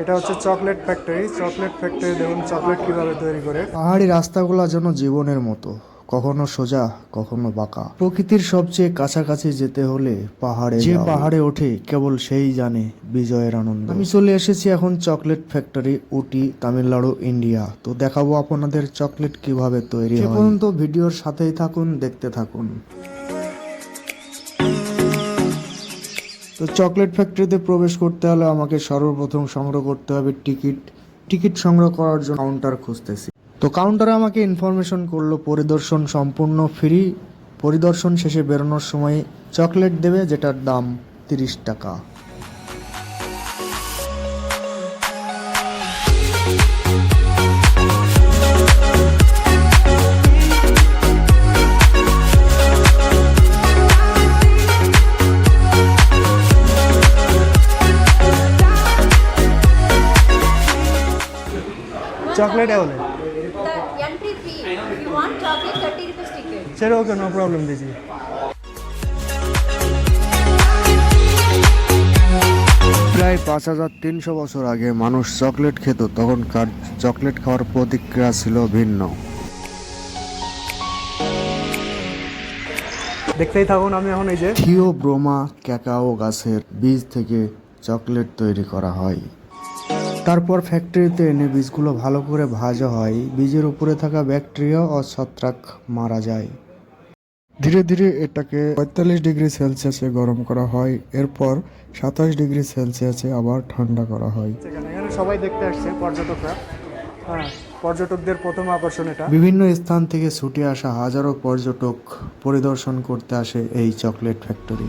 এটা হচ্ছে chocolate factory. Chocolate factory দেখুন চকলেট কীভাবে তৈরি করে। পাহাড়ি রাস্তাগুলো যেন জীবনের মতো কখনো সোজা কখনো বাঁকা। প্রকৃতির সবচেয়ে কাছাকাছি যেতে হলে পাহাড়ে যে পাহাড়ে ওঠে কেবল সেই জানে বিজয়ের আনন্দ। আমি চলে এসেছি এখন chocolate factory Ooty Tamil Nadu India. তো দেখাবো আপনাদের চকলেট কীভাবে তৈরি হয়। পর্যন্ত ভিডিওর সাথেই থাকুন দেখতে থাকুন। তো চকলেট ফ্যাক্টরিতে প্রবেশ করতে হলে আমাকে সর্বপ্রথম সংগ্রহ করতে হবে টিকিট টিকিট সংগ্রহ করার জন্য কাউন্টার খুঁজতেছি। তো কাউন্টারে আমাকে ইনফরমেশন করল, পরিদর্শন সম্পূর্ণ ফ্রি পরিদর্শন শেষে বেরোনোর সময় চকলেট দেবে, যেটার দাম তিরিশ টাকা। Chocolate available entry fee you want chocolate প্রায় পাঁচ হাজার তিনশো বছর আগে মানুষ চকলেট খেত তখনকার চকলেট খাওয়ার প্রতিক্রিয়া ছিল ভিন্ন। দেখতেই থাকুন আমি এখন এই যে থিও ব্রোমা ক্যাকাও গাছের বীজ থেকে চকলেট তৈরি করা হয়। তারপর ফ্যাক্টরিতে এনে বীজগুলো ভালো করে ভাজা হয়। বীজের উপরে থাকা ব্যাকটেরিয়া ও ছত্রাক মারা যায়। ধীরে ধীরে এটাকে পঁয়তাল্লিশ ডিগ্রি সেলসিয়াসে গরম করা হয়। এরপর সাতাশ ডিগ্রি সেলসিয়াসে আবার ঠান্ডা করা হয়। এখানে সবাই দেখতে আসছে পর্যটকরা। হ্যাঁ পর্যটকদের প্রথম আকর্ষণ এটা। বিভিন্ন স্থান থেকে ছুটে আসা হাজারো পর্যটক পরিদর্শন করতে আসে এই চকলেট ফ্যাক্টরি।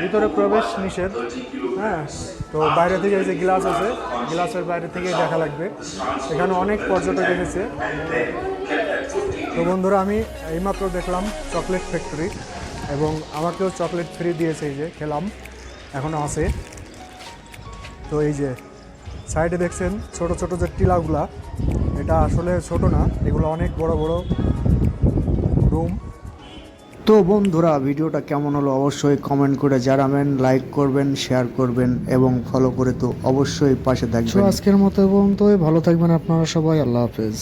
ভিতরে প্রবেশ নিষেধ। হ্যাঁ তো বাইরে থেকে এই যে গ্লাস আছে, গ্লাসের বাইরে থেকে দেখা লাগবে। এখানে অনেক পর্যটক এসেছে। তো বন্ধুরা, আমি এইমাত্র দেখলাম চকলেট ফ্যাক্টরি এবং আমাকেও চকলেট ফ্রি দিয়েছে এই যে, খেলাম। এখনও আছে। তো এই যে, সাইডে দেখছেন ছোট ছোট যে টিলাগুলা, এটা আসলে ছোট না, এগুলো অনেক বড় বড় রুম। তো বন্ধুরা ভিডিওটা কেমন হলো অবশ্যই কমেন্ট করে জানাবেন লাইক করবেন শেয়ার করবেন এবং ফলো করে তো অবশ্যই পাশে থাকবেন। আজকের মতো পর্যন্তই ভালো থাকবেন আপনারা সবাই আল্লাহ হাফেজ।